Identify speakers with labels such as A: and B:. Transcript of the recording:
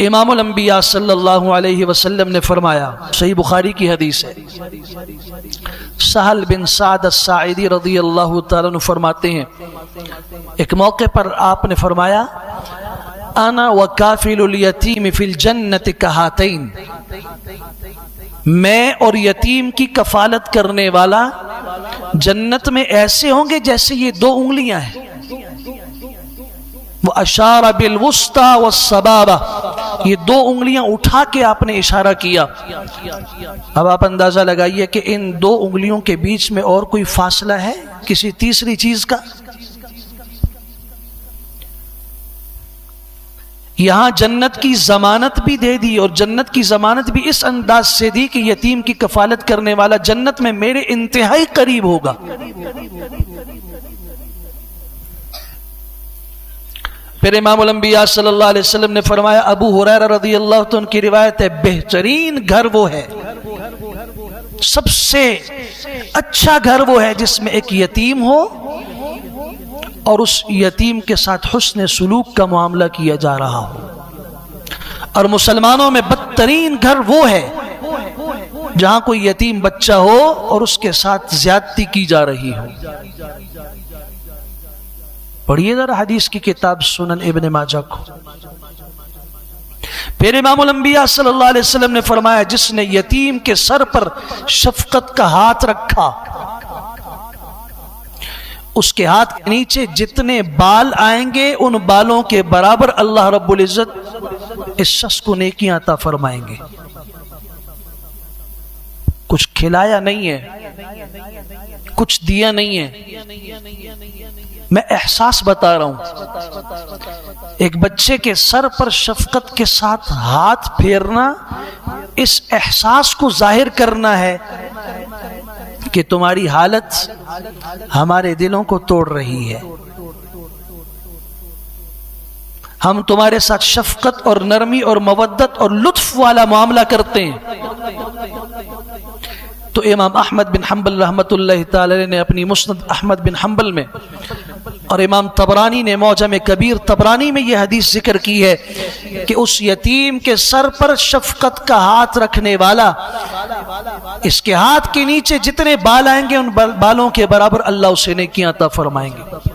A: इमामबिया सल्लल्लाहु अलैहि वसल्लम ने फरमाया, सही बुखारी की हदीस है। सहल बिन साद रदी अल्लाह फरमाते हैं, एक मौके पर आपने फरमाया आना व काफिलयतीम फिल जन्नत कहातईन मैं और यतीम की कफालत करने वाला जन्नत में ऐसे होंगे जैसे ये दो उंगलियाँ हैं। वो अशारा बिल वस्ता व सबाबा। ये दो उंगलियाँ उठा के आपने इशारा किया। अब आप अंदाज़ा लगाइए कि इन दो उंगलियों के बीच में और कोई फासला है किसी तीसरी चीज़ का? यहाँ जन्नत की जमानत भी दे दी और जन्नत की जमानत भी इस अंदाज से दी कि यतीम की कफालत करने वाला जन्नत में मेरे इंतहाई करीब होगा। फिर इमामबिया वसल्लम ने फरमाया, अबू हुरैरा रदी अल्लाह तो उनकी रिवायत है, बेहतरीन घर वो है। सबसे अच्छा घर वो है जिसमें एक यतीम हो और उस यतीम के साथ हुस्न सलूक का मामला किया जा रहा हो। और मुसलमानों में बदतरीन घर वो है, जहाँ कोई यतीम बच्चा हो और उसके साथ ज्यादती की जा रही हो। पढ़िए जरा हदीस की किताब सुनन इबन माजा को। फिर इमामबिया सल्लल्लाहु ने फरमाया, जिसने यतीम के सर पर शफकत का हाथ रखा, उसके हाथ के नीचे जितने बाल आएँगे, उन बालों के बराबर अल्लाह रब्बुल इज़्ज़त इस शख्स को नेकियाँ अता फरमाएँगे। कुछ खिलाया नहीं है, कुछ दिया नहीं है। मैं एहसास बता रहा हूँ, एक बच्चे के सर पर शफकत के साथ हाथ फेरना इस एहसास को ज़ाहिर करना है कि तुम्हारी हालत हमारे दिलों को तोड़ रही है। हम तुम्हारे साथ शफकत और नरमी और मवद्दत और लुत्फ वाला मामला करते हैं। तो इमाम अहमद बिन हम्बल रहमत ने अपनी मुस्त अहमद बिन हम्बल में और इमाम तबरानी ने मौजम कबीर तबरानी में यह हदीस ज़िक्र की है कि उस यतीम के सर पर शफकत का हाथ रखने वाला, इसके हाथ के नीचे जितने बाल आएँगे उन बालों के बराबर अल्लाह उसे ने किया था फरमाएँगे।